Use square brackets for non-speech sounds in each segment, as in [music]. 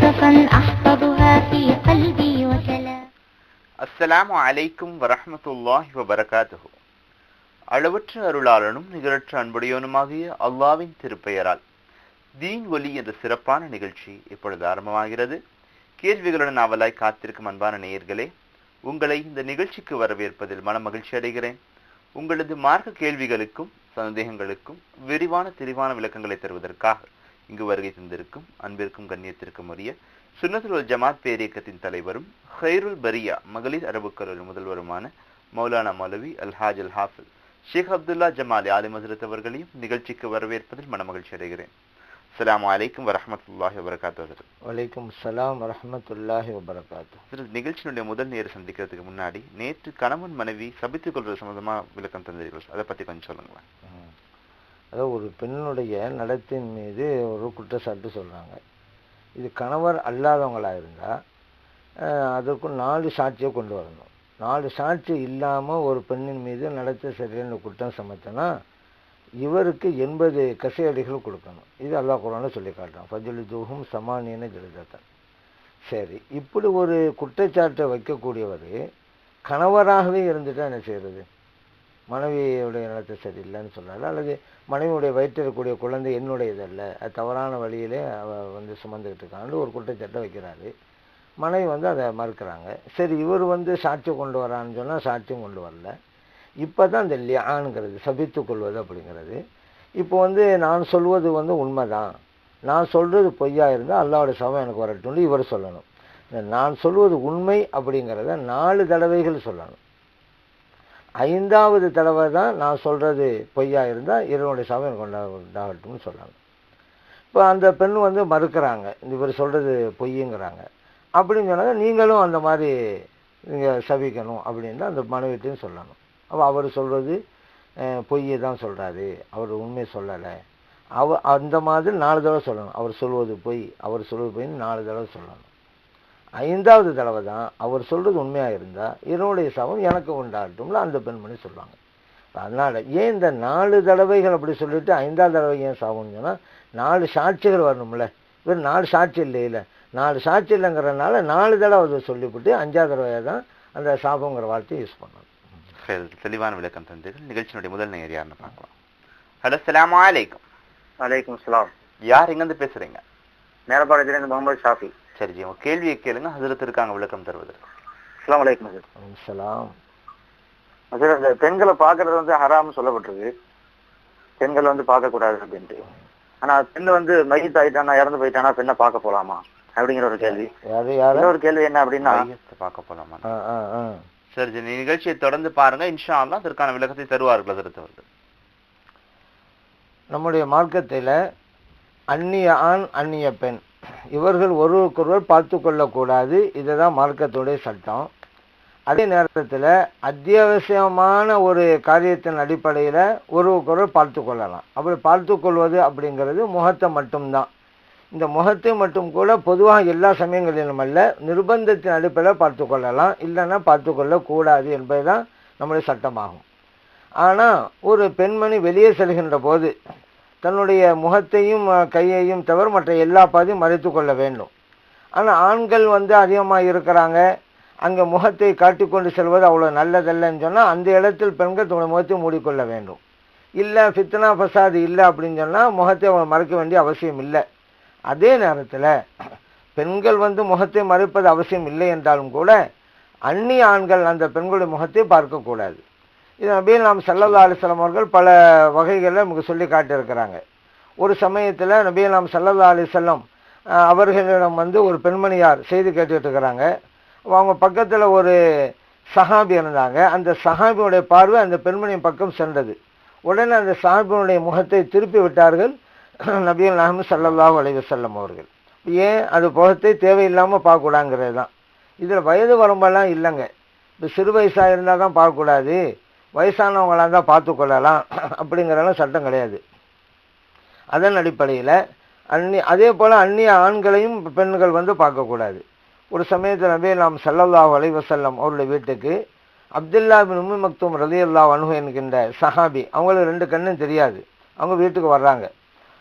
خالصة أحفظها في قلبي وكلام அஸ்ஸலாமு அலைக்கும் வரஹ்மத்துல்லாஹி வபரகாத்துஹு அளவற்ற அருளாளனும் நிகழற்ற அன்புடையவனுமாகிய அல்லாவின் திருப்பெயரால் தீன் ஒலி என்ற சிறப்பான நிகழ்ச்சி இப்பொழுது ஆரம்பமாகிறது கேள்விகளுடன் ஆவலாய் காத்திருக்கும் அன்பான நேயர்களே உங்களை இந்த நிகழ்ச்சிக்கு வரவேற்பதில் மன மகிழ்ச்சி அடைகிறேன் உங்களது மார்க்க கேள்விகளுக்கும் சந்தேகங்களுக்கும் விரிவான தெளிவான விளக்கங்களை தருவதற்காக இங்கு வருகை தந்திருக்கும் அன்பிற்கும் கண்ணியத்திற்கும் உரிய சுன்னத்துல் ஜமாத் பேரியக்கத்தின் தலைவரும் ஹைருல் பரியா மகளிர் அரபுக் கல்லூரி முதல்வருமான மௌலானா மௌலவி அல்ஹாஜ் அல் ஹாஃபில் ஷேக் அப்துல்லா ஜமாலி ஆலிம் ஹசரத் அவர்களையும் நிகழ்ச்சிக்கு வரவேற்பதில் மனமகிழ்ச்சி அடைகிறேன். அஸ்ஸலாமு அலைக்கும் வரஹ்மத்துல்லாஹி வபரகாத்து வலைக்கும் சலாம் வரஹ்மத்துல்லாஹி வபரகாத்து நிகழ்ச்சியினுடைய முதல் நேர சந்திக்கிறதுக்கு முன்னாடி நேற்று கணவன் மனைவி சபித்துக் கொள்வது சம்பந்தமா விளக்கம் தந்தீர்கள். அதை பத்தி கொஞ்சம் சொல்லுங்களேன். அதாவது ஒரு பெண்ணுடைய நடத்தின் மீது ஒரு குற்றச்சாட்டு சொல்கிறாங்க இது கணவர் அல்லாதவங்களாக இருந்தால் அஹ், அதற்கும் நாலு சாட்சியை கொண்டு வரணும். நாலு சாட்சி இல்லாமல் ஒரு பெண்ணின் மீது நடத்த சரியான குற்றம் சமத்தனா இவருக்கு எண்பது கசையடிகள் கொடுக்கணும். இது அல்லாஹ் குரான சொல்லி காட்டுறான். ஃபஜுலு தூஹும் சமானியன ஜலிதத்தன் சரி இப்படி ஒரு குற்றச்சாட்டை வைக்கக்கூடியவர் கணவராகவே இருந்துட்டால் என்ன செய்கிறது மனைவியுடைய நடத்தை சரியில்லைன்னு சொல்கிறாள் அல்லது மனைவியுடைய வயிற்றில் இருக்கக்கூடிய குழந்தை என்னுடையதல்ல. அது தவறான வழியிலே அவள் வந்து சுமந்துக்கிட்டு இருக்கான்னு ஒரு குற்றச்சாட்டை வைக்கிறாரு. மனைவி வந்து அதை மறுக்கிறாங்க. சரி இவர் வந்து சாட்சி கொண்டு வரான்னு சொன்னால் சாட்சியும் கொண்டு வரல. இப்போ தான் இந்த லியானுங்கிறது சபித்து கொள்வது அப்படிங்கிறது. இப்போ வந்து நான் சொல்வது வந்து உண்மைதான். நான் சொல்கிறது பொய்யா இருந்தால் அல்லாவோட சமம் எனக்கு வரட்டும்னு இவர் சொல்லணும். நான் சொல்வது உண்மை அப்படிங்கிறத நாலு தடவைகள் சொல்லணும். ஐந்தாவது தடவை தான் நான் சொல்கிறது பொய்யா இருந்தால் இறைவனுடைய சமயம் எனக்கு சொல்கிறாங்க சொல்லணும் இப்போ அந்த பெண் வந்து மறுக்கிறாங்க. இந்த இவர் சொல்கிறது பொய்யுங்கிறாங்க. அப்படின்னு சொன்னாங்க. நீங்களும் அந்த மாதிரி நீங்கள் சபிக்கணும் அப்படின்னு அந்த மனைவிட்டையும் சொல்லணும். அப்போ அவர் சொல்கிறது பொய்யை தான் சொல்கிறாரு அவர் உண்மை சொல்லலை. அவ அந்த மாதிரி நாலு தடவை சொல்லணும். அவர் சொல்வது பொய் அவர் சொல்வது பொய்ன்னு நாலு தடவை சொல்லணும். ஐந்தாவது தடவை தான் அவர் சொல்றது உண்மையா இருந்தா இவனுடைய சவம் எனக்கு உண்டாகட்டும்ல அந்த பெண்மணி சொல்லுவாங்க. அதனால ஏன் இந்த நாலு தடவைகள் அப்படி சொல்லிட்டு ஐந்தாவது தடவை ஏன் சாவுன்னு சொன்னா நாலு சாட்சிகள் வரணும்ல. இவர் நாலு சாட்சி இல்லையில. நாலு சாட்சி இல்லைங்கிறனால நாலு தடவை அதை சொல்லிவிட்டு அஞ்சாவது தடவையாக தான் அந்த சாபங்கிற வார்த்தையை யூஸ் பண்ணணும். தெளிவான விளக்கம் தந்தீர்கள். நிகழ்ச்சியினுடைய முதல் நேயர் யாருன்னு பார்க்கலாம். ஹலோ அஸ்ஸலாமு அலைக்கும். வலைக்கும் சலாம் யார் எங்கேருந்து பேசுறீங்க? மேலப்பாளையத்திலிருந்து முகமது ஷாஃபி. சரி ஜி உங்க கேள்வியை கேளுங்க. ஹசரத் இருக்காங்க விளக்கம் தருவதற்கு. அஸ்லாம் வலைக்கும் சலாம் சார் இந்த பெண்களை பார்க்கறது வந்து ஹராம்னு சொல்லப்பட்டிருக்கு. பெண்கள் வந்து பார்க்க கூடாது அப்படின்ட்டு. ஆனா பெண் வந்து மையத்து ஆயிட்டானா இறந்து போயிட்டானா பெண்ணை பார்க்க போலாமா? அப்படிங்கிற ஒரு கேள்வி. இன்னொரு கேள்வி என்ன அப்படின்னா பார்க்க போலாமா? சரி ஜி நிகழ்ச்சியை தொடர்ந்து பாருங்க. இன்ஷா அல்லாஹ் அதற்கான விளக்கத்தை தருவார்கள் அவர்கள். நம்முடைய மார்க்கத்தில் அந்நிய ஆண் அந்நிய பெண். இவர்கள் ஒருவருக்கொருவர் பார்த்து கொள்ளக்கூடாது. இதுதான் மார்க்கத்துடைய சட்டம். அதே நேரத்தில் அத்தியாவசியமான ஒரு காரியத்தின் அடிப்படையில் ஒருவருக்கொருவர் பார்த்து கொள்ளலாம். அப்படி பார்த்து கொள்வது அப்படிங்கிறது முகத்தை மட்டும்தான். இந்த முகத்தை மட்டும் கூட பொதுவாக எல்லா சமயங்களிலும் அல்ல நிர்பந்தத்தின் அடிப்படையில் பார்த்து கொள்ளலாம். இல்லைன்னா பார்த்து கொள்ளக்கூடாது என்பதுதான் நம்முடைய சட்டமாகும். ஆனால் ஒரு பெண்மணி வெளியே செல்கின்ற போது தன்னுடைய முகத்தையும் கையையும் தவிர மற்ற எல்லா பாதையும் மறைத்து கொள்ள வேண்டும். ஆனால் ஆண்கள் வந்து அதிகமாக இருக்கிறாங்க. அங்கே முகத்தை காட்டிக்கொண்டு செல்வது அவ்வளோ நல்லதல்லன்னு சொன்னால் அந்த இடத்தில் பெண்கள் தன்னுடைய முகத்தை மூடிக்கொள்ள வேண்டும். இல்லை ஃபித்னா ஃபசாது இல்லை அப்படின்னு சொன்னால் முகத்தை அவங்க மறைக்க வேண்டிய அவசியம் இல்லை. அதே நேரத்தில் பெண்கள் வந்து முகத்தை மறைப்பது அவசியம் இல்லை என்றாலும் கூட அந்நிய ஆண்கள் அந்த பெண்களுடைய முகத்தை பார்க்கக்கூடாது இது நபியில் நாம் சல்லல்லா அலிஸ்லாம் அவர்கள் பல வகைகளில் நமக்கு சொல்லி காட்டியிருக்கிறாங்க. ஒரு சமயத்தில் நபியில் நாம் சல்லல்லா அலிசல்லம் அவர்களிடம் வந்து ஒரு பெண்மணியார் செய்தி கேட்டுக்கிட்டு இருக்கிறாங்க அவங்க பக்கத்தில் ஒரு சஹாபி இருந்தாங்க. அந்த சஹாபியுடைய பார்வை அந்த பெண்மணியின் பக்கம் சென்றது. உடனே அந்த சஹாபியினுடைய முகத்தை திருப்பி விட்டார்கள் [clears throat] நபியல் நாகம் சல்லல்லாஹு அலைஹி செல்லம் அவர்கள். ஏன்? அது முகத்தை தேவையில்லாமல் பார்க்கக்கூடாங்கிறது தான். இதில் வயது வரம்பெல்லாம் இல்லைங்க. இப்போ சிறு வயசாக இருந்தால் தான் பார்க்கக்கூடாது. வயசானவங்களாக இருந்தால் பார்த்து கொள்ளலாம் அப்படிங்கிறலாம் சட்டம் கிடையாது. அதன் அடிப்படையில் அந்நி அதே போல் அந்நிய ஆண்களையும் பெண்கள் வந்து பார்க்கக்கூடாது. ஒரு சமயத்தில் போய் நாம் சல்லல்லாஹு அலைவசல்லம் அவருடைய வீட்டுக்கு அப்துல்லா பின் உம்மி மக்தூம் ரலியல்லாஹு அன்ஹு என்கின்ற சஹாபி அவங்களுக்கு ரெண்டு கண்ணும் தெரியாது. அவங்க வீட்டுக்கு வர்றாங்க.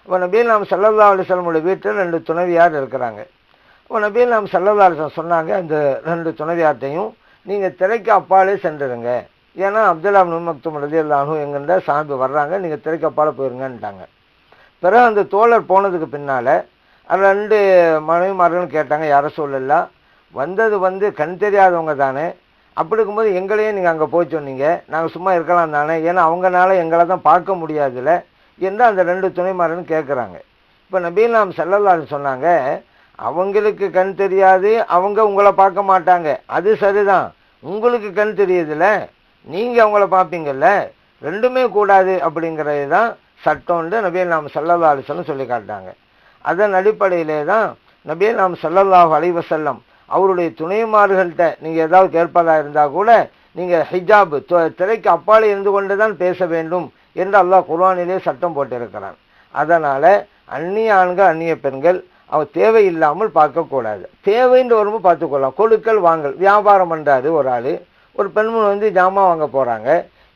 அப்போ நபி நாம் சல்லல்லா அலைஹி வீட்டில் ரெண்டு துணைவியார் இருக்கிறாங்க. இப்போ நபியில் நாம் செல்லல்லாசன் சொன்னாங்க அந்த ரெண்டு துணைவியார்ட்டையும் நீங்கள் திரைக்கு அப்பாலே சென்றுடுங்க ஏன்னா அப்துல்லா நுண்மக்தும் ரதி அல்லாஹும் எங்கிருந்த சாமி வர்றாங்க நீங்கள் திரைக்கப்பால் போயிருங்கன்ட்டாங்க. பிறகு அந்த தோழர் போனதுக்கு பின்னால் ரெண்டு மனைவி மனைவிமார்களும் கேட்டாங்க யார சொல்லலாம் வந்தது வந்து கண் தெரியாதவங்க தானே. அப்படி இருக்கும்போது எங்களையே நீங்கள் அங்கே போய் சொன்னீங்க. நாங்கள் சும்மா இருக்கலாம் தானே. ஏன்னா அவங்கனால எங்களை தான் பார்க்க முடியாதுல்ல என்று அந்த ரெண்டு துணைமாரன் கேட்குறாங்க இப்போ நபீல் நாம் சொன்னாங்க அவங்களுக்கு கண் தெரியாது அவங்க உங்களை பார்க்க மாட்டாங்க. அது சரிதான். உங்களுக்கு கண் தெரியுதுல்ல நீங்கள் அவங்கள பார்ப்பீங்கல்ல ரெண்டுமே கூடாது அப்படிங்கிறது தான் சட்டம்னு நபியல் நாம் சல்லல்லா அலிசல்லம் சொல்லி காட்டாங்க அதன் அடிப்படையிலே தான் நபியல் நாம் சல்லல்லாஹு அலைவசல்லம் அவருடைய துணைமார்கள்ட்ட நீங்கள் ஏதாவது கேட்பதாக இருந்தால் கூட நீங்கள் ஹிஜாப் திரைக்கு அப்பாலே இருந்து கொண்டு தான் பேச வேண்டும் என்று அல்லாஹ் குர்வானிலே சட்டம் போட்டிருக்கிறார் அதனால் அந்நிய ஆண்கள் அந்நிய பெண்கள் அவ தேவையில்லாமல் பார்க்கக்கூடாது. தேவைன்ற வரும்போது பார்த்துக்கொள்ளலாம். கொடுக்கல் வாங்கல். வியாபாரம் பண்ணுறாரு ஒரு ஆள். ஒரு பெண்மணி வந்து ஜாமான் வாங்க போகிறாங்க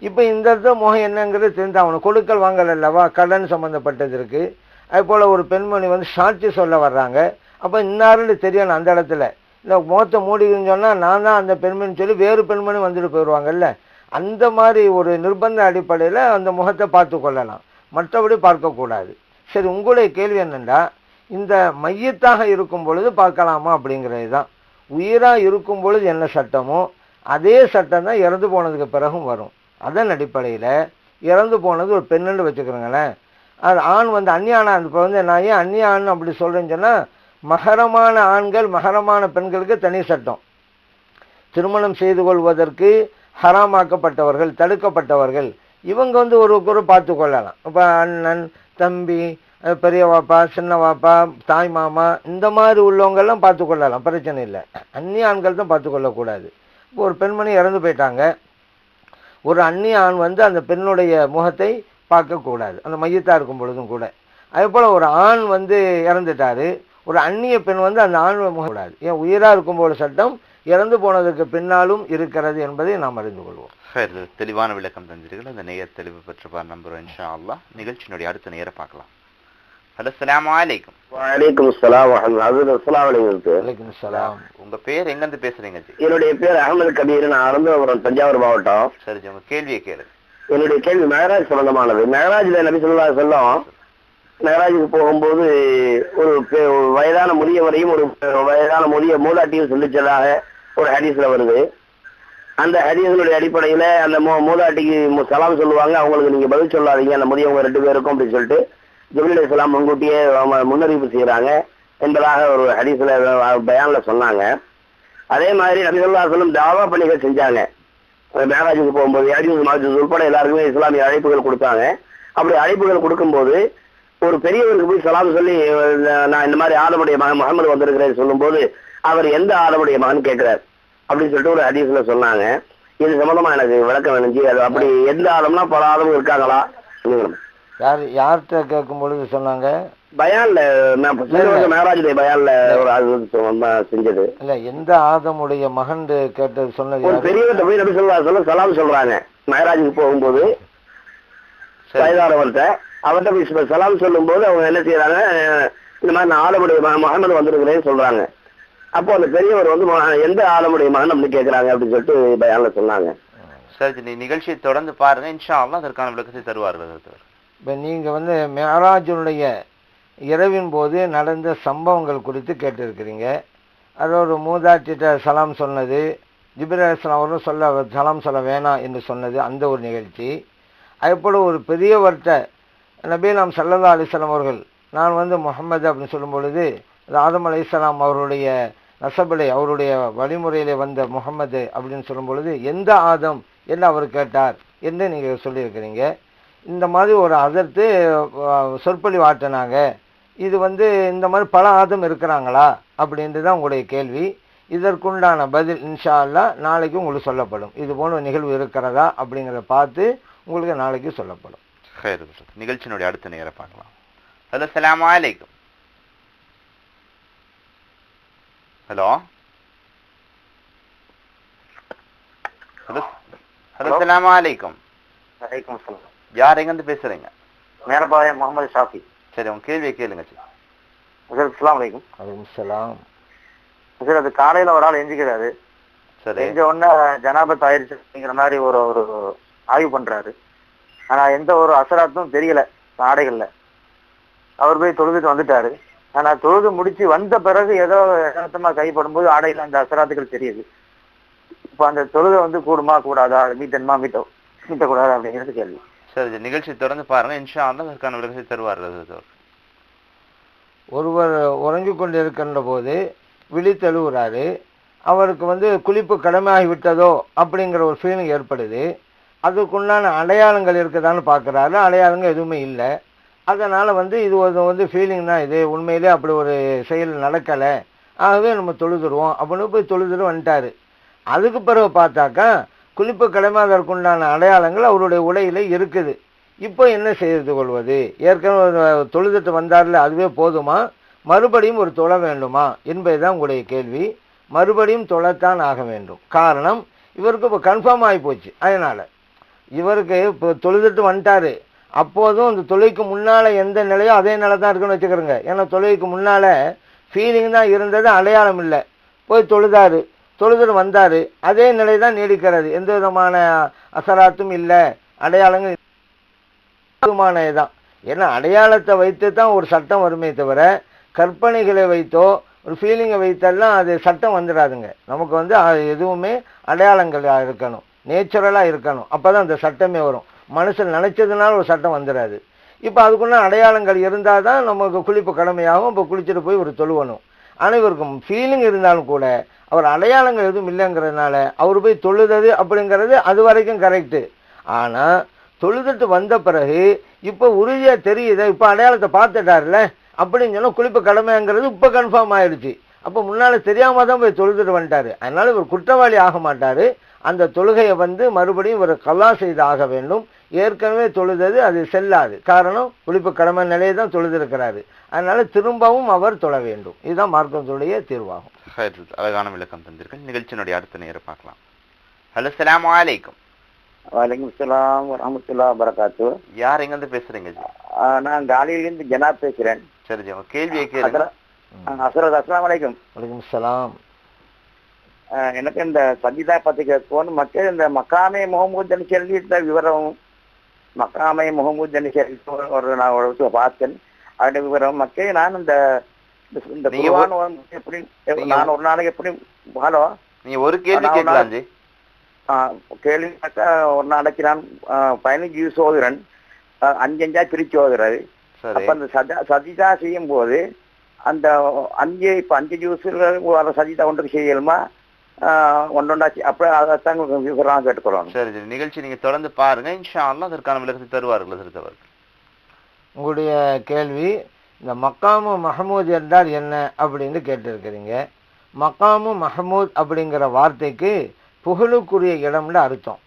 இப்போ இந்த இடத்துல முகம் என்னங்கிறது தெரிந்தாகணும். கொடுக்கல் வாங்கல் அல்லவா? கடன் சம்மந்தப்பட்டது இருக்குது அதுபோல் ஒரு பெண்மணி வந்து சாட்சி சொல்ல வர்றாங்க. அப்போ இன்னாருன்னு தெரியணும் அந்த இடத்துல. இந்த முகத்தை மூடிக்கணும்னு சொன்னால் நான் தான் அந்த பெண்மணி சொல்லி வேறு பெண்மணி வந்துட்டு போயிடுவாங்கல்ல அந்த மாதிரி ஒரு நிர்பந்த அடிப்படையில் அந்த முகத்தை பார்த்து கொள்ளலாம். மற்றபடி பார்க்கக்கூடாது சரி உங்களுடைய கேள்வி என்னென்னா இந்த மையத்தாக இருக்கும் பொழுது பார்க்கலாமா அப்படிங்கிறது தான் உயிராக இருக்கும் பொழுது என்ன சட்டமோ அதே சட்டம் தான் இறந்து போனதுக்கு பிறகும் வரும். அதன் அடிப்படையில் இறந்து போனது ஒரு பெண்ணுன்னு வச்சுக்கிறோங்களேன் அது ஆண் வந்து அந்நியான ஆண் இப்போ வந்து நான் ஏன் அந்நிய ஆண் அப்படி சொல்கிறேன்னு சொன்னால் மகரமான ஆண்கள் மகரமான பெண்களுக்கு தனி சட்டம். திருமணம் செய்து கொள்வதற்கு ஹராமாக்கப்பட்டவர்கள் தடுக்கப்பட்டவர்கள் இவங்க வந்து ஒரு ஒரு பார்த்து கொள்ளலாம். இப்போ அண்ணன் தம்பி பெரிய வாப்பா சின்ன வாப்பா தாய் மாமா இந்த மாதிரி உள்ளவங்கெல்லாம் பார்த்து கொள்ளலாம். பிரச்சனை இல்லை. அந்நிய ஆண்கள் தான் பார்த்து கொள்ளக்கூடாது. ஒரு பெண்மணி இறந்து போயிட்டாங்க. ஒரு அந்நிய ஆண் வந்து அந்த பெண்ணுடைய முகத்தை பார்க்கக்கூடாது அந்த மையத்தாக இருக்கும் பொழுதும் கூட. அதே போல் ஒரு ஆண் வந்து இறந்துட்டாரு. ஒரு அந்நிய பெண் வந்து அந்த ஆண் முகம் கூடாது. ஏன் உயிராக இருக்கும்போது சட்டம் இறந்து போனதுக்கு பின்னாலும் இருக்கிறது என்பதை நாம் அறிந்து கொள்வோம். தெளிவான விளக்கம் தந்தீர்கள் அந்த நேர தெளிவு பெற்றுப்பார் நம்புகிறோம் இன்ஷா அல்லா நிகழ்ச்சியினுடைய அடுத்த நேரம் பார்க்கலாம். ஹலோ அலைக்கும். வலைக்கும் சலாம் அது அஸ்லாம் வலைக்கும் வலைக்கும் சலாம் உங்க பேர் எங்கிருந்து பேசுறீங்க ஜி? என்னுடைய பேர் அகமது கபீர் நான் அனந்தபுரம் தஞ்சாவூர் மாவட்டம். சரி ஜி உங்க கேள்வியை கேளு என்னுடைய கேள்வி மெகராஜ் சம்பந்தமானது. மெகராஜ்ல நபி சொல்லா சொல்லும் மெகராஜுக்கு போகும்போது ஒரு வயதான முதியவரையும் ஒரு வயதான முதிய மூதாட்டியும் சந்திச்சதாக ஒரு ஹதீஸ்ல வருது. அந்த ஹதீஸ்களுடைய அடிப்படையில அந்த மூதாட்டிக்கு சலாம் சொல்லுவாங்க. அவங்களுக்கு நீங்க பதில் சொல்லாதீங்க. அந்த முதியவங்க ரெண்டு பேருக்கும் அப்படின்னு சொல்லிட்டு ஜிபில் இஸ்லாம் முன்கூட்டியே முன்னறிவிப்பு செய்யறாங்க என்பதாக ஒரு ஹதீஸ்ல பயானில் சொன்னாங்க. அதே மாதிரி நபிசல்லா சொல்லும் தாவா பணிகள் செஞ்சாங்க. மேராஜுக்கு போகும்போது யாஜூஸ் மாஜூஸ் உட்பட எல்லாருக்குமே இஸ்லாமிய அழைப்புகள் கொடுத்தாங்க. அப்படி அழைப்புகள் கொடுக்கும்போது ஒரு பெரியவருக்கு போய் சலாம் சொல்லி நான் இந்த மாதிரி ஆதமுடைய மகன் முகமது வந்திருக்கிறேன் சொல்லும்போது அவர் எந்த ஆதமுடைய மகன் கேட்கிறார்? அப்படின்னு சொல்லிட்டு ஒரு ஹதீஸ்ல சொன்னாங்க. இது சம்பந்தமா எனக்கு விளக்கம் வேணுஞ்சி அது அப்படி எந்த ஆதம்னா பல ஆதமும் இருக்காங்களா? சொல்லுங்க. யார் யார்கிட்ட கேட்கும் பொழுது சொன்னாங்க பயான்ல மேராஜுடைய பயான்ல ஒரு செஞ்சது. இல்லை எந்த ஆதமுடைய மகன் கேட்டது சொன்னது ஒரு? பெரியவர்கிட்ட போய் நபி சொல்லா சொல்ல சலாம் சொல்றாங்க. மேராஜுக்கு போகும்போது வயதானவர்கிட்ட அவர்கிட்ட போய் சலாம் சொல்லும்போது அவங்க என்ன செய்யறாங்க இந்த மாதிரி நான் ஆலமுடைய மகன் வந்திருக்கிறேன்னு சொல்றாங்க. அப்போ அந்த பெரியவர் வந்து எந்த ஆலமுடைய மகன் அப்படி கேட்கறாங்க அப்படின்னு சொல்லிட்டு பயான்ல சொன்னாங்க. சரி நிகழ்ச்சியை தொடர்ந்து பாருங்க. இன்ஷா அல்லாஹ் அதற்கான விளக்கத்தை தருவார்கள். இப்போ நீங்கள் வந்து மேராஜனுடைய இரவின் போது நடந்த சம்பவங்கள் குறித்து கேட்டிருக்கிறீங்க. அது ஒரு மூதாட்டிட்ட சலாம் சொன்னது ஜிபிரேசன் அவரும் சொல்ல சலாம் சொல்ல வேணாம் என்று சொன்னது அந்த ஒரு நிகழ்ச்சி. அதுபோல் ஒரு பெரியவர்கிட்ட நபி நாம் சல்லல்லா அலிஸ்லாம் அவர்கள் நான் வந்து முகமது அப்படின்னு சொல்லும் பொழுது ஆதம் அலி இஸ்லாம் அவருடைய நசபலை அவருடைய வழிமுறையிலே வந்த முகமது அப்படின்னு சொல்லும் பொழுது எந்த ஆதம் என்று அவர் கேட்டார் என்று நீங்கள் சொல்லியிருக்கிறீங்க. இந்த மாதிரி ஒரு அதர்த்து அஹ், சொற்பொழிவு ஆட்டினாங்க இது வந்து இந்த மாதிரி பல ஆதம் இருக்கிறாங்களா? அப்படின்றது தான் உங்களுடைய கேள்வி. இதற்குண்டான பதில் இன்ஷா அல்லாஹ் நாளைக்கு உங்களுக்கு சொல்லப்படும். இது போன்ற நிகழ்வு இருக்கிறதா அப்படிங்கிறத பார்த்து உங்களுக்கு நாளைக்கு சொல்லப்படும். நிகழ்ச்சியினுடைய அடுத்த நேர பார்க்கலாம். ஹலோ அஸ்ஸலாமு அலைக்கும். ஹலோ? ஹலோ ஹலோ அஸ்ஸலாமு அலைக்கும். வலைக்கும் சலாம் யார் எங்கிருந்து பேசுறீங்க? மேலப்பாளையம் முகமது ஷாஃபி. சரி உங்க கேள்வியை கேளுங்க வலைக்கும் சரி அது காலையில ஒரு ஆள் எஞ்சிக்கிறாரு சரி. செஞ்ச உடனே ஜனாபத் ஆயிடுச்சு அப்படிங்கிற மாதிரி ஒரு ஒரு ஆய்வு பண்றாரு. ஆனா எந்த ஒரு அசராத்தும் தெரியல ஆடைகள்ல அவர் போய் தொழுதுட்டு வந்துட்டாரு. ஆனா தொழுது முடிச்சு வந்த பிறகு ஏதோ யதார்த்தமா கைப்படும் போது ஆடையில அந்த அசராத்துகள் தெரியுது. இப்ப அந்த தொழுகை வந்து கூடுமா கூடாதா? மீட்டன்மா மீட்டோ மீட்டக்கூடாதா அப்படிங்கிறது கேள்வி. சரி நிகழ்ச்சி தொடர்ந்து பாருங்க. இன்ஷா அல்லாஹ் அதற்கான விளக்கத்தை தருவார் ஹஜரத் அவர்கள். ஒருவர் உறங்கிக் கொண்டிருக்கின்ற போது விழித்தெழுகிறாரு அவருக்கு வந்து குளிப்பு கடமையாகிவிட்டதோ அப்படிங்கிற ஒரு ஃபீலிங் ஏற்படுது. அதுக்குண்டான அடையாளங்கள் இருக்குதான்னு பார்க்குறாரு. அடையாளங்கள் எதுவுமே இல்லை. அதனால் வந்து இது ஒரு வந்து ஃபீலிங் தான் இது. உண்மையிலே அப்படி ஒரு செயல் நடக்கலை. ஆகவே நம்ம தொழுதுருவோம் அப்படின்னு போய் தொழுதுட்டு வந்துட்டார். அதுக்கு பிறகு பார்த்தாக்கா குளிப்பு கடமையாதற்குண்டான அடையாளங்கள் அவருடைய உடையில் இருக்குது. இப்போ என்ன செய்து கொள்வது? ஏற்கனவே தொழுதுட்டு வந்தார்ல அதுவே போதுமா? மறுபடியும் ஒரு தொழ வேண்டுமா? என்பது தான் உங்களுடைய கேள்வி. மறுபடியும் தொழத்தான் ஆக வேண்டும். காரணம் இவருக்கு இப்போ கன்ஃபார்ம் ஆகி போச்சு அதனால் இவருக்கு இப்போ தொழுதுட்டு வந்துட்டாரு. அப்போதும் அந்த தொழுகைக்கு முன்னால் எந்த நிலையோ அதே நிலை தான் இருக்குன்னு வச்சுக்கிறோங்க ஏன்னா தொழுகைக்கு முன்னால் ஃபீலிங் தான் இருந்தது அடையாளம் இல்லை. போய் தொழுதாரு. தொழுதர் வந்தார். அதே நிலை தான் நீடிக்கிறது. எந்த விதமான அசராத்தும் இல்லை. அடையாளங்கள் போதுமான தான் ஏன்னா அடையாளத்தை வைத்து தான் ஒரு சட்டம் வருமே தவிர கற்பனைகளை வைத்தோ ஒரு ஃபீலிங்கை வைத்தெல்லாம் அது சட்டம் வந்துடாதுங்க. நமக்கு வந்து அது எதுவுமே அடையாளங்களாக இருக்கணும். நேச்சுரலாக இருக்கணும். அப்போ தான் அந்த சட்டமே வரும். மனசில் நினச்சதுனால ஒரு சட்டம் வந்துடாது. இப்போ அதுக்குள்ள அடையாளங்கள் இருந்தால் தான் நமக்கு குளிப்பு கடமையாகும். இப்போ குளிச்சுட்டு போய் ஒரு தொழுவணும். ஆனால் ஃபீலிங் இருந்தாலும் கூட அவர் அடையாளங்கள் எதுவும் இல்லைங்கிறதுனால அவர் போய் தொழுதது அப்படிங்கிறது அது வரைக்கும் கரெக்டு ஆனால் தொழுதுட்டு வந்த பிறகு இப்போ உறுதியாக தெரியுது? இப்போ அடையாளத்தை பார்த்துட்டார்ல அப்படின்னு சொன்னால் குளிப்பு கடமைங்கிறது இப்போ கன்ஃபார்ம் ஆயிடுச்சு. அப்போ முன்னால் தெரியாமல் தான் போய் தொழுதுட்டு வந்துட்டார். அதனால் இவர் குற்றவாளி ஆக மாட்டார். அந்த தொழுகையை வந்து மறுபடியும் இவர் கல்லா செய்து ஆக வேண்டும். ஏற்கனவே தொழுதது அது செல்லாது. காரணம் குளிப்பு கடமை நிலையை தான் தொழுதிருக்கிறாரு. அதனால திரும்பவும் அவர் தொழ வேண்டும். இதுதான் மார்க்கத்துடைய தீர்வாகும். அழகான விளக்கம் தந்திருக்கேன் நிகழ்ச்சியினுடைய அடுத்த நேரம் பார்க்கலாம். ஹலோ சலாம் அலைக்கும். வலைக்கம் சலாம் வரமத்துல்லா வரகாத்து யார் எங்கிருந்து பேசுறீங்க? நான் காலையிலேருந்து ஜனாப் பேசுறேன். சரி கேள்வியை கேளுங்க. அசரத் அஸ்லாம் வலைக்கம் வலைக்கும் சலாம் எனக்கு இந்த சஜிதா பத்தி கேட்கணும் மக்கள் இந்த மக்காமே முகமூத் சொல்லிட்ட விவரம் மக்காமே முகமூத் சொல்லிட்டு ஒரு நான் ஒரு பார்த்தேன். அதோட விவரம் மக்கள் நான் இந்த இந்த வந்து எப்படி நான் ஒரு நாளைக்கு எப்படி ஹலோ? நீங்க ஒரு கேள்வி கேட்கலாம் கேள்விப்பட்ட ஒரு நாளைக்கு நான் பதினஞ்சு யூஸ் ஓதுறேன் ஆஹ் அஞ்சு அஞ்சா பிரிச்சு ஓதுறாரு சரி. அப்ப அந்த சஜா சஜிதா செய்யும் போது அந்த அஞ்சு இப்ப அஞ்சு ஜூஸ்ல வர சஜிதா ஒன்றுக்கு செய்யலுமா? ஒன்றொண்டாச்சு அப்ப அதைத்தான் விவரம் கேட்டுக்கொள்ளணும். சரி ஜி நிகழ்ச்சி நீங்க தொடர்ந்து பாருங்க. இன்ஷா அல்லாஹ் அதற்கான விளக்கத்தை தருவார்கள் அவர்கள். உங்களுடைய கேள்வி இந்த மக்காமு மஹமூத் என்றால் என்ன அப்படின்னு கேட்டிருக்கிறீங்க. மக்காமு மஹமூத் அப்படிங்கிற வார்த்தைக்கு புகழுக்குரிய இடம்னு அர்த்தம்.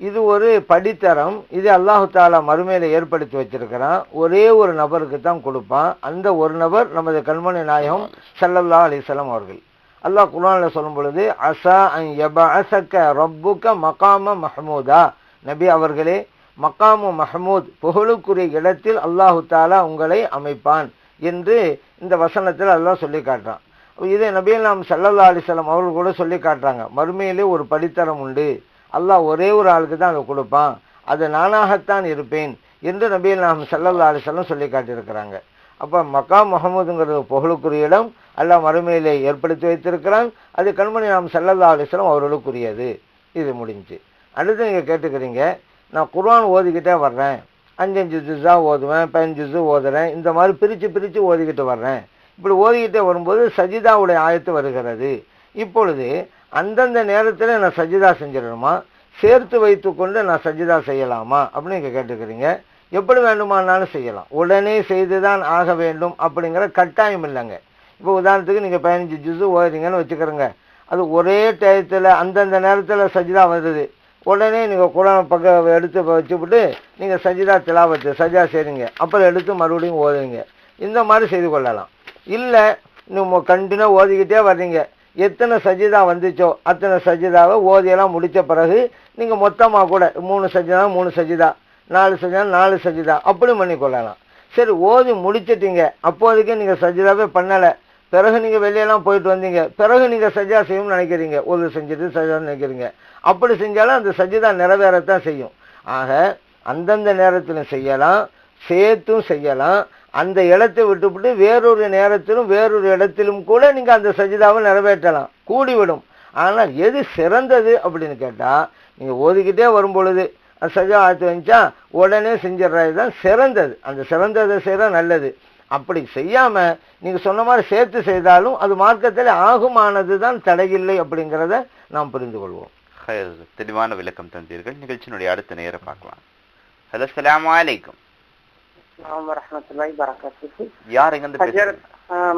இது ஒரு படித்தரம். இது அல்லாஹு தாலா மறுமையில ஏற்படுத்தி வச்சிருக்கிறான். ஒரே ஒரு நபருக்கு தான் கொடுப்பான். அந்த ஒரு நபர் நமது கண்மணி நாயகம் ஸல்லல்லாஹு அலைஹி வஸல்லம் அவர்கள். அல்லாஹ் குரானில் சொல்லும் பொழுது அசா அசக்க யபஅஸக ரப்புக மகாம மஹமூதா. நபி அவர்களே மக்காமு மஹமூத் புகழுக்குரிய இடத்தில் அல்லாஹு தாலா உங்களை அமைப்பான் என்று இந்த வசனத்தில் அல்லாஹ் சொல்லி காட்டுறான். இதை நபியில் நாம் சல்லல்லா அலிசல்லாம் அவர்கள் கூட சொல்லி காட்டுறாங்க. மறுமையிலே ஒரு படித்தரம் உண்டு. அல்லாஹ் ஒரே ஒரு ஆளுக்கு தான் அதை கொடுப்பான். அது நானாகத்தான் இருப்பேன் என்று நபிகள் நாம் சல்லல்லா அலிசல்லாம் சொல்லி காட்டியிருக்கிறாங்க. அப்போ மக்கா முகமதுங்கிறது புகழுக்குரிய இடம். அல்லாஹ் மறுமையிலே ஏற்படுத்தி வைத்திருக்கிறான். அது கண்மணி நாம் செல்லல்லா அலிஸ்லாம் அவர்களுக்குரியது. இது முடிஞ்சு. அடுத்து நீங்கள் கேட்டுக்கிறீங்க நான் குர்வான் ஓதிக்கிட்டே வர்றேன். அஞ்சஞ்சு ஜுஸாக ஓதுவேன் பதினஞ்சு ஜுஸு ஓதுறேன். இந்த மாதிரி பிரித்து பிரித்து ஓதிக்கிட்டு வர்றேன். இப்படி ஓதிக்கிட்டே வரும்போது சஜிதாவுடைய ஆயத்து வருகிறது. இப்பொழுது அந்தந்த நேரத்தில் நான் சஜிதா செஞ்சிடணுமா? சேர்த்து வைத்துக்கொண்டு நான் சஜிதா செய்யலாமா? அப்படின்னு நீங்கள் கேட்டுக்கிறீங்க. எப்படி வேண்டுமானாலும் செய்யலாம். உடனே செய்து தான் ஆக வேண்டும் அப்படிங்கிற கட்டாயம் இல்லைங்க. இப்போ உதாரணத்துக்கு நீங்கள் பதினஞ்சு ஜூஸு ஓதுறீங்கன்னு வச்சுக்கிறோங்க அது ஒரே டயத்தில் அந்தந்த நேரத்தில் சஜிதா வருது உடனே நீங்கள் குரான் பக்கம் எடுத்து வச்சுவிட்டு நீங்கள் சஜிதா திலாவத்து சஜா செய்றீங்க. அப்புறம் எடுத்து மறுபடியும் ஓதுவீங்க இந்த மாதிரி செய்து கொள்ளலாம். இல்லை நீங்கள் கண்டினியூ ஓதிக்கிட்டே வர்றீங்க. எத்தனை சஜிதா வந்துச்சோ அத்தனை சஜிதாவை ஓதியெல்லாம் முடித்த பிறகு நீங்கள் மொத்தமாக கூட மூணு சஜிதா மூணு சஜிதா நாலு சஜிதா நாலு சஜிதா. அப்படி பண்ணி கொள்ளலாம். சரி ஓதி முடிச்சிட்டீங்க. அப்போதைக்கு நீங்கள் சஜிதாவே பண்ணலை. பிறகு நீங்கள் வெளியெல்லாம் போயிட்டு வந்தீங்க. பிறகு நீங்கள் சஜ்ஜா செய்யணும்னு நினைக்கிறீங்க. ஒரு செஞ்சுட்டு சஜான்னு நினைக்கிறீங்க. அப்படி செஞ்சாலும் அந்த சஜிதா நிறைவேறத்தான் செய்யும். ஆக அந்தந்த நேரத்திலும் செய்யலாம். சேர்த்தும் செய்யலாம். அந்த இடத்தை விட்டுவிட்டு வேறொரு நேரத்திலும் வேறொரு இடத்திலும் கூட நீங்கள் அந்த சஜிதாவை நிறைவேற்றலாம். கூடிவிடும். ஆனால் எது சிறந்தது அப்படின்னு கேட்டால் நீங்கள் ஓதிக்கிட்டே வரும் பொழுது சஜா ஆத்து வந்துச்சா உடனே செஞ்சிடறது தான் சிறந்தது. அந்த சிறந்ததை செய்யற நல்லது. அப்படி செய்யாம நீங்க சொன்ன மாதிரி சேர்த்து செய்தாலும் அது மார்க்கத்தில் ஆகுமானது தான் தடையில்லை அப்படிங்கிறத நாம் புரிந்து கொள்வோம். தெளிவான விளக்கம் தந்தீர்கள். நிகழ்ச்சியினுடைய அடுத்த நேர பார்க்கலாம். ஹலோ அஸ்ஸலாமு அலைக்கும். வரமத்துல்லாய் பரகாத்துக்கு யார் எங்க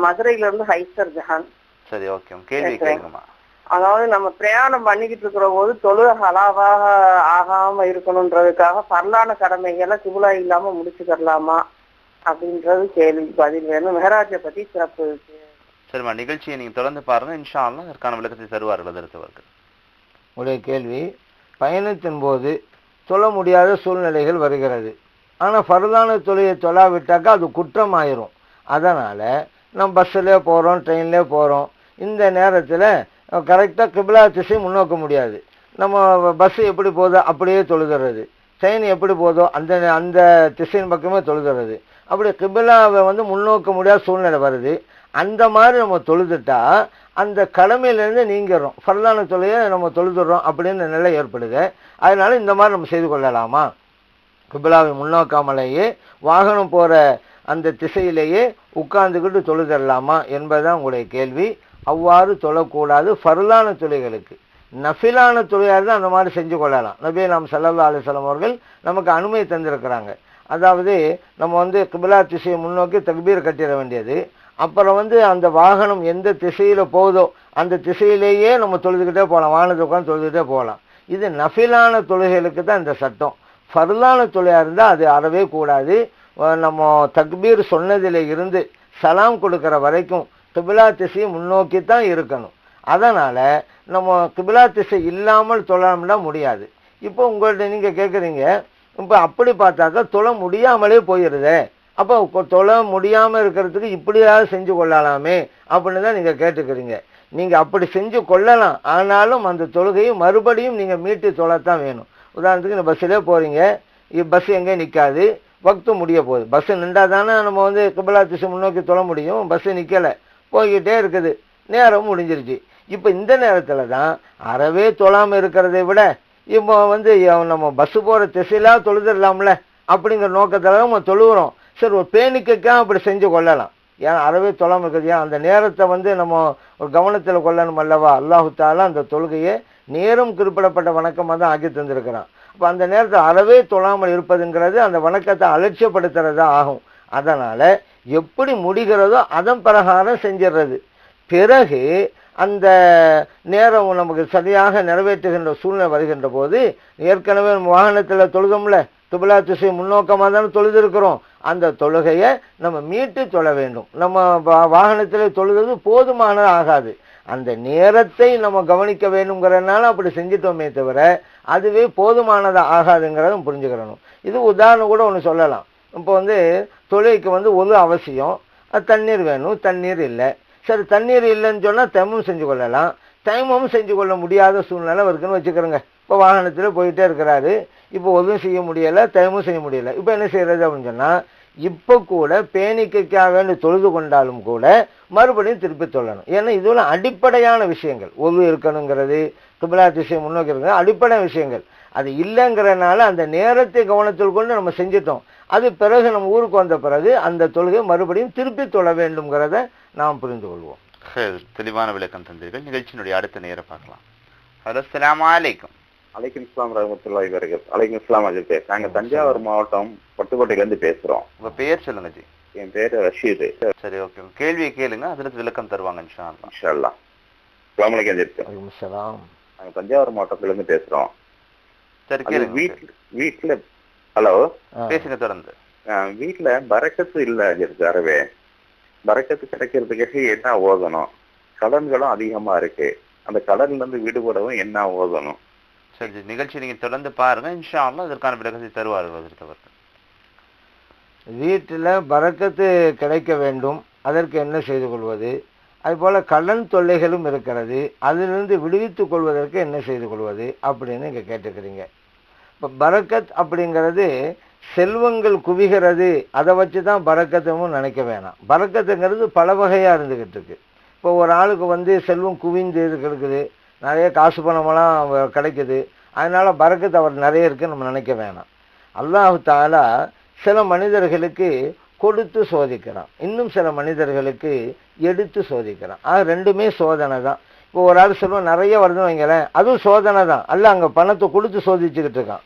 மதுரையில இருந்து ஹைசர் ஜஹான். சரி ஓகே. கேள்வி. கேளுங்கம்மா அதாவது நம்ம பிரயாணம் பண்ணிக்கிட்டு இருக்கிற போது தொழுக ஹலாவாக ஆகாம இருக்கணுன்றதுக்காக பரலான கடமைகளை குபுலா இல்லாம முடிச்சுக்கலாமா அப்படின்றது கேள்வி பதில் வேணும். மெஹராஜை பத்தி சிறப்பு சரிம்மா நிகழ்ச்சியை நீங்க தொடர்ந்து பாருங்க. இன்ஷா அல்லாஹ் அதற்கான விளக்கத்தை தருவார்கள் அதற்கு உடைய கேள்வி பயணத்தின் போது தொழ முடியாத சூழ்நிலைகள் வருகிறது. ஆனால் ஃபர்தான தொழிலை தொழாவிட்டாக்கா அது குற்றமாயிரும். அதனால் நம்ம பஸ்ஸில் போகிறோம் ட்ரெயின்லேயே போகிறோம் இந்த நேரத்தில் கரெக்டாக கிபிலா திசை முன்னோக்க முடியாது. நம்ம பஸ்ஸு எப்படி போதோ அப்படியே தொழுதுறது ட்ரெயின் எப்படி போதோ அந்த அந்த திசையின் பக்கமே தொழுதுறது அப்படி கிபிலாவை வந்து முன்னோக்க முடியாத சூழ்நிலை வருது. அந்த மாதிரி நம்ம தொழுதுட்டா அந்த கடமையிலேருந்து நீங்கிறோம். ஃபர்லான தொழிலை நம்ம தொழுதுறோம் அப்படின்னு நிலை ஏற்படுது. அதனால் இந்த மாதிரி நம்ம செய்து கொள்ளலாமா? கிபிலாவை முன்னோக்காமலேயே வாகனம் போகிற அந்த திசையிலேயே உட்கார்ந்துக்கிட்டு தொழுதரலாமா என்பதுதான் உங்களுடைய கேள்வி. அவ்வாறு தொழக்கூடாது ஃபர்லான தொழுகைகளுக்கு நஃபிலான தொழுகையாக தான் அந்த மாதிரி செஞ்சு கொள்ளலாம். நபி நாம் சல்லா அலிஸ்லாம் அவர்கள் நமக்கு அனுமதி தந்திருக்கிறாங்க. அதாவது நம்ம வந்து கிபிலா திசையை முன்னோக்கி தக்பீர் கட்டிட வேண்டியது. அப்புறம் வந்து அந்த வாகனம் எந்த திசையில் போகுதோ அந்த திசையிலேயே நம்ம தொழுதுகிட்டே போகலாம். வாகனத்தை உட்காந்து தொழுதுகிட்டே போகலாம். இது நஃபிலான தொழுகைகளுக்கு தான் இந்த சட்டம். ஃபர்லான தொழுகையாக இருந்தால் அது அறவே கூடாது. நம்ம தக்பீர் சொன்னதில் இருந்து சலாம் கொடுக்குற வரைக்கும் கிபிலா திசையை முன்னோக்கி தான் இருக்கணும். அதனால் நம்ம கிபிலா திசை இல்லாமல் தொழாமலாம் முடியாது. இப்போ உங்கள்கிட்ட நீங்கள் கேட்குறீங்க இப்போ அப்படி பார்த்தாக்கா தொழ முடியாமலே போயிடுதே அப்போ தொழ முடியாமல் இருக்கிறதுக்கு இப்படியாவது செஞ்சு கொள்ளலாமே அப்படின்னு தான் நீங்கள் கேட்டுக்கிறீங்க. நீங்கள் அப்படி செஞ்சு கொள்ளலாம். ஆனாலும் அந்த தொழுகையை மறுபடியும் நீங்கள் மீட்டு தொழத்தான் வேணும். உதாரணத்துக்கு இந்த பஸ்ஸிலே போகிறீங்க பஸ் எங்கேயும் நிற்காது வக்து முடிய போகுது. பஸ்ஸு நின்றா தானே நம்ம வந்து கிபிலா திசை முன்னோக்கி தொழ முடியும் பஸ்ஸு நிற்கலை போய்கிட்டே இருக்குது. நேரம் முடிஞ்சிருச்சு. இப்போ இந்த நேரத்தில் தான் அறவே தொழாமல் இருக்கிறதை விட இப்போ வந்து நம்ம பஸ்ஸு போகிற திசையிலாம் தொழுதுடலாம்ல அப்படிங்கிற நோக்கத்தில் நம்ம தொழுகிறோம். சரி ஒரு பேணிக்கைக்காக அப்படி செஞ்சு கொள்ளலாம். ஏன் அறவே தொழாமல் இருக்குது ஏன் அந்த நேரத்தை வந்து நம்ம ஒரு கவனத்தில் கொள்ளணும் அல்லவா? அல்லாஹு தாலா அந்த தொழுகையை நேரம் குறிப்பிடப்பட்ட வணக்கமாக தான் ஆக்கி தந்திருக்கிறான். அப்போ அந்த நேரத்தில் அறவே தொழாமல் இருப்பதுங்கிறது அந்த வணக்கத்தை அலட்சியப்படுத்துறதா ஆகும். அதனால் எப்படி முடிகிறதோ அதன் பிரகாரம் செஞ்சிடுறது பிறகு அந்த நேரம் நமக்கு சரியாக நிறைவேற்றுகின்ற சூழ்நிலை வருகின்ற போது ஏற்கனவே வாகனத்தில் தொழுதோம்ல துபலா திசை முன்னோக்கமாக தானே தொழுதிருக்கிறோம். அந்த தொழுகையை நம்ம மீட்டு தொழ வேண்டும். நம்ம வாகனத்தில் தொழுகிறது தொழுது போதுமானது ஆகாது. அந்த நேரத்தை நம்ம கவனிக்க வேணுங்கிறதுனால அப்படி செஞ்சிட்டோமே தவிர அதுவே போதுமானதாக ஆகாதுங்கிறதும் புரிஞ்சுக்கிறணும். இது உதாரணம் கூட ஒன்று சொல்லலாம். இப்போ வந்து தொழிலுக்கு வந்து ஒரு அவசியம். தண்ணீர் வேணும் தண்ணீர் இல்லை. சரி தண்ணீர் இல்லைன்னு சொன்னால் தைமம் செஞ்சு கொள்ளலாம். தைமம் செஞ்சு கொள்ள முடியாத சூழ்நிலை இருக்குன்னு வச்சுக்கிறோங்க இப்போ வாகனத்தில் போயிட்டே இருக்கிறாரு. இப்போ ஒன்றும் செய்ய முடியலை தைமம் செய்ய முடியலை. இப்போ என்ன செய்யறது அப்படின்னு சொன்னால் இப்போ கூட பேணிக்கைக்காக வேண்டி தொழுது கொண்டாலும் கூட மறுபடியும் திருப்பி தொழணும். ஏன்னா இதுவெல்லாம் அடிப்படையான விஷயங்கள். ஒது இருக்கணுங்கிறது கிபிலா திசை முன்னோக்கி இருக்கிறது அடிப்படை விஷயங்கள். அது இல்லைங்கிறனால அந்த நேரத்தை கவனத்தில் கொண்டு நம்ம செஞ்சிட்டோம். அது பிறகு நம்ம ஊருக்கு வந்த பிறகு அந்த தொழுகை மறுபடியும் திருப்பி தொழ வேண்டும்ங்கிறத நாம் புரிந்து கொள்வோம். தெளிவான விளக்கம் தந்தீர்கள். நிகழ்ச்சியினுடைய அடுத்த நேர பார்க்கலாம். ஹலோ அஸ்ஸலாமு அலைக்கும். அலைக்கும் இஸ்லாம் ரஹமத்துல்லாஹி வரகத் அலைக்கும் இஸ்லாம் அஜித் பேர். நாங்க தஞ்சாவூர் மாவட்டம் பட்டுக்கோட்டையில இருந்து பேசுறோம். உங்க பெயர் சொல்லுங்க ஜி. என் பேரு ரஷீது. சரி ஓகே. கேள்வியை கேளுங்க. அதுல விளக்கம் தருவாங்க இன்ஷா அல்லாஹ். இன்ஷா அல்லாஹ். அஸ்ஸலாமு அலைக்கும் வலைக்கும் நாங்க தஞ்சாவூர் மாவட்டத்துல இருந்து பேசுறோம். சரி வீட்ல ஹலோ. பேசுங்க தொடர்ந்து. வீட்ல பரக்கத்து இல்ல அறவே பரக்கத்து கிடைக்கிறதுக்காக என்ன ஓதணும்? கடன்களும் அதிகமா இருக்கு. அந்த கடன்ல இருந்து விடுபடவும் என்ன ஓதணும்? சரி நிகழ்ச்சி நீங்க தொடர்ந்து பாருங்க. இன்ஷா அல்லாஹ் அதற்கான விளக்கத்தை தருவார்கள் அதற்கு வீட்டில் பறக்கத்து கிடைக்க வேண்டும். அதற்கு என்ன செய்து கொள்வது? அதுபோல கடன் தொல்லைகளும் இருக்கிறது. அதிலிருந்து விடுவித்துக் கொள்வதற்கு என்ன செய்து கொள்வது? அப்படின்னு இங்க கேட்டுக்கிறீங்க. இப்போ பரக்கத் அப்படிங்கிறது செல்வங்கள் குவிகிறது. அதை வச்சு தான் பரக்கத்தும் நினைக்க வேணாம். பரக்கத்துங்கிறது பல வகையாக இருந்துக்கிட்டு இருக்கு. இப்போ ஒரு ஆளுக்கு வந்து செல்வம் குவிந்து இருக்குது நிறைய காசு பணமெல்லாம் கிடைக்குது. அதனால் பறக்கத்து அவர் நிறைய இருக்குன்னு நம்ம நினைக்க வேணாம். அல்லாஹு தாலா சில மனிதர்களுக்கு கொடுத்து சோதிக்கிறான். இன்னும் சில மனிதர்களுக்கு எடுத்து சோதிக்கிறான். ஆக ரெண்டுமே சோதனை தான் இப்போ ஒரு ஆள் சொல்லுவோம் நிறைய வருதுன்னு வைங்களேன். அதுவும் சோதனை தான். அல்ல அங்கே பணத்தை கொடுத்து சோதிச்சுக்கிட்டு இருக்கான்.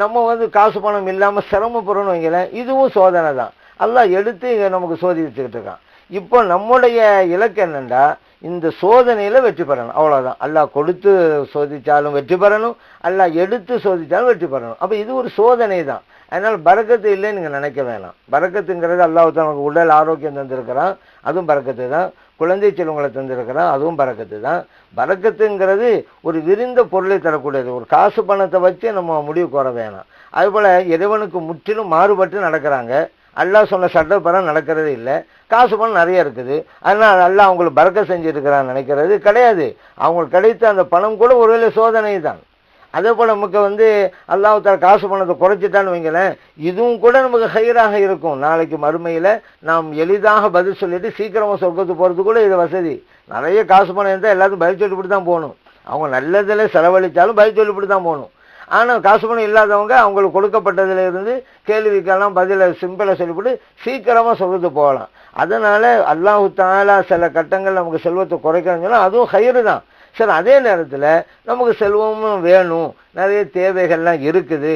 நம்ம வந்து காசு பணம் இல்லாமல் சிரமப்படுறோம்னு வைங்களேன் இதுவும் சோதனை தான். எல்லாம் எடுத்து நமக்கு சோதிச்சுக்கிட்டு இருக்கான். இப்போ நம்முடைய இலக்கு என்னென்னா இந்த சோதனையில் வெற்றி பெறணும். அவ்வளோதான் அல்லாஹ் கொடுத்து சோதித்தாலும் வெற்றி பெறணும். அல்லாஹ் எடுத்து சோதித்தாலும் வெற்றி பெறணும். அப்போ இது ஒரு சோதனை தான். அதனால் பறக்கத்து இல்லைன்னு நீங்கள் நினைக்க வேணாம். பரக்கத்துங்கிறது அல்லாஹ் நமக்கு உடல் ஆரோக்கியம் தந்திருக்கிறான். அதுவும் பரக்கத்து தான். குழந்தை செல்வங்களை தந்திருக்கிறான் அதுவும் பறக்கத்து தான். பறக்கத்துங்கிறது ஒரு விரிந்த பொருளை தரக்கூடியது. ஒரு காசு பணத்தை வச்சு நம்ம முடிவு கோர வேணாம். அதுபோல் இறைவனுக்கு முற்றிலும் மாறுபட்டு நடக்கிறாங்க. அல்லா சொன்ன சட்டப்பரம் நடக்கிறது இல்லை. காசு பணம் நிறைய இருக்குது. அதனால் அல்லா அவங்களுக்கு பறக்க செஞ்சுருக்கிறான்னு நினைக்கிறது கிடையாது. அவங்களுக்கு கிடைத்த அந்த பணம் கூட ஒருவேளை சோதனை தான் அதே போல் நமக்கு வந்து அல்லாஹால காசு பணத்தை குறைச்சிட்டான்னு வைங்களேன் இதுவும் கூட நமக்கு ஹையராக இருக்கும். நாளைக்கு மறுமையில் நாம் எளிதாக பதில் சொல்லிட்டு சீக்கிரமாக சொர்க்கத்துக்கு போகிறது கூட இது வசதி. நிறைய காசு பணம் இருந்தால் எல்லாத்தையும் பதில் சொல்லிவிட்டு தான் போகணும். அவங்க நல்லதில் செலவழித்தாலும் பதில் சொல்லிவிட்டு தான் போகணும். ஆனால் காசு பணம் இல்லாதவங்க அவங்களுக்கு கொடுக்கப்பட்டதுலேருந்து கேள்விக்கெல்லாம் பதிலை சிம்பிளாக சொல்லிவிட்டு சீக்கிரமாக சொர்க்கத்துக்கு போகலாம். அதனால் அல்லாஹு தாலா சில கட்டங்கள் நமக்கு செல்வத்தை குறைக்கணும்னு அதுவும் ஹயிறு தான். சரி அதே நேரத்தில் நமக்கு செல்வமும் வேணும். நிறைய தேவைகள்லாம் இருக்குது.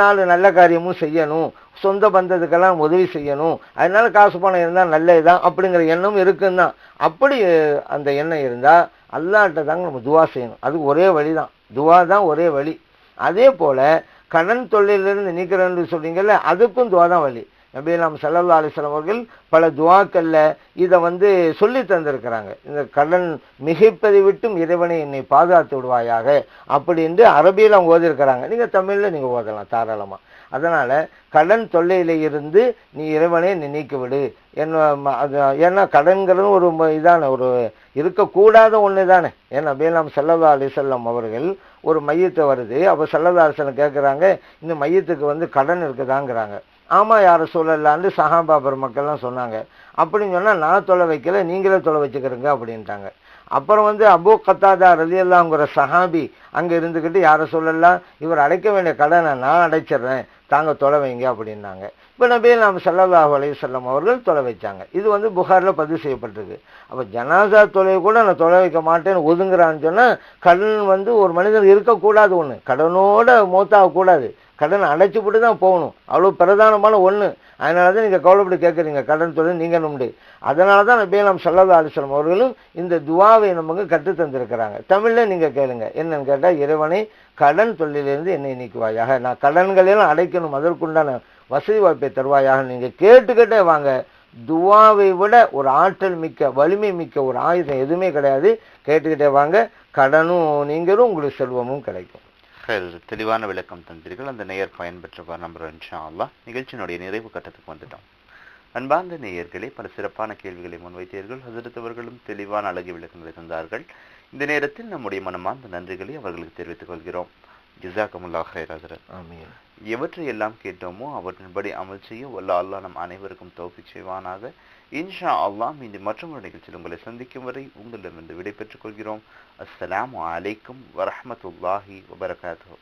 நாலு நல்ல காரியமும் செய்யணும். சொந்த பந்தத்துக்கெல்லாம் உதவி செய்யணும். அதனால் காசு பணம் இருந்தால் நல்லதுதான் அப்படிங்கிற எண்ணம் இருக்குன்னு தான் அப்படி அந்த எண்ணம் இருந்தால் அல்லாட்ட தாங்க நம்ம துவா செய்யணும். அதுக்கு ஒரே வழி தான் துவா தான் ஒரே வழி. அதே போல் கடன் தொல்லையிலிருந்து நீக்கிறேன்னு சொல்கிறீங்கல்ல அதுக்கும் துவா தான் வழி. நபி நாம் சல்லல்லா அலிஸ்லாம் அவர்கள் பல துவாக்களில் இதை வந்து சொல்லி தந்திருக்கிறாங்க. இந்த கடன் மிகைப்பதை விட்டும் இறைவனை என்னை பாதுகாத்து விடுவாயாக அப்படின்ட்டு அரபியில் அவங்க ஓதிருக்கிறாங்க. நீங்கள் தமிழில் நீங்கள் ஓதலாம் தாராளமாக அதனால் கடன் தொல்லையில் இருந்து நீ இறைவனை நீ விடு என்ன அது ஏன்னா கடன்கிறது ஒரு இதான ஒரு இருக்கக்கூடாத ஒன்று தானே. ஏன்னா நபியலாம் செல்லதா அலிசல்லம் அவர்கள் ஒரு மையத்தை வருது. அப்போ செல்லதா அரசன் கேட்குறாங்க இந்த மையத்துக்கு வந்து கடன் இருக்குதாங்கிறாங்க. ஆமாம் யாரும் சொல்லலான்னு சஹாபா பெருமக்கள்லாம் சொன்னாங்க. அப்படின்னு சொன்னால் நான் தொலை வைக்கல நீங்களே தொலை வச்சுக்கிறீங்க அப்படின்ட்டாங்க. அப்புறம் வந்து அபூ கத்தாதா ரதியல்லாங்கிற சஹாபி அங்கே இருந்துக்கிட்டு யாரை சொல்லலாம்? இவர் அடைக்க வேண்டிய கடனை நான் அடைச்சிடுறேன். தாங்க தொலை வைங்க அப்படின்னாங்க. இப்போ நபி நாம் ஸல்லல்லாஹு அலைய செல்லம் அவர்கள் தொலை வைச்சாங்க. இது வந்து புகாரில் பதிவு செய்யப்பட்டிருக்கு அப்போ ஜனாசா தொலைவை கூட நான் தொலை வைக்க மாட்டேன்னு ஒதுங்குறான்னு சொன்னால் கடன் வந்து ஒரு மனிதன் இருக்கக்கூடாது ஒன்று கடனோட மூத்தாகக்கூடாது கடன் அடைச்சி அடைச்சுப்பட்டு தான் போகணும். அவ்வளோ பிரதானமான ஒன்று அதனால தான் நீங்கள் கவலைப்பட்டு கேட்குறீங்க கடன் தொழில் நீங்கள் உண்டு அதனால தான் நபியலாம் சல்லா அலிஸ்லாம் அவர்களும் இந்த துவாவை நமக்கு கற்றுத் தந்திருக்கிறாங்க. தமிழில் நீங்கள் கேளுங்க. என்னன்னு கேட்டால் இறைவனை கடன் தொழிலிருந்து என்னை நீக்குவாயாக. நான் கடன்களெல்லாம் அடைக்கணும் அதற்குண்டான வசதி வாய்ப்பை தருவாயாக. நீங்கள் கேட்டுக்கிட்டே வாங்க. துவாவை விட ஒரு ஆற்றல் மிக்க வலிமை மிக்க ஒரு ஆயுதம் எதுவுமே கிடையாது. கேட்டுக்கிட்டே வாங்க. கடனும் நீங்களும் உங்களுக்கு செல்வமும் கிடைக்கும். தெளிவான விளக்கம் தந்தீர்கள். அந்த நேயர் பயன்பெற்றவார் நம்பர் இன்ஷா அல்லா நிகழ்ச்சியினுடைய நிறைவு கட்டத்துக்கு வந்துட்டோம். அன்பார்ந்த நேயர்களே பல சிறப்பான கேள்விகளை முன்வைத்தீர்கள். ஹசரத் அவர்களும் தெளிவான அழகிய விளக்கங்களை தந்தார்கள். இந்த நேரத்தில் நம்முடைய மனமார்ந்த நன்றிகளை அவர்களுக்கு தெரிவித்துக் கொள்கிறோம். ஜிசாக்கமுல்லா ஹைர் ஹசரத். ஆமீன். எவற்றை எல்லாம் கேட்டோமோ அவற்றின்படி அமல் செய்ய வல்ல அல்லாஹ் நம் அனைவருக்கும் தௌஃபிக் செய்வானாக. இன்ஷா அல்லாஹ் மீண்டும் மற்றொரு நிகழ்ச்சியில் உங்களை சந்திக்கும் வரை உங்களிடமிருந்து விடை பெற்றுக் கொள்கிறோம். அஸ்ஸலாமு அலைக்கும் வரஹ்மத்துல்லாஹி வபரகாத்துஹு.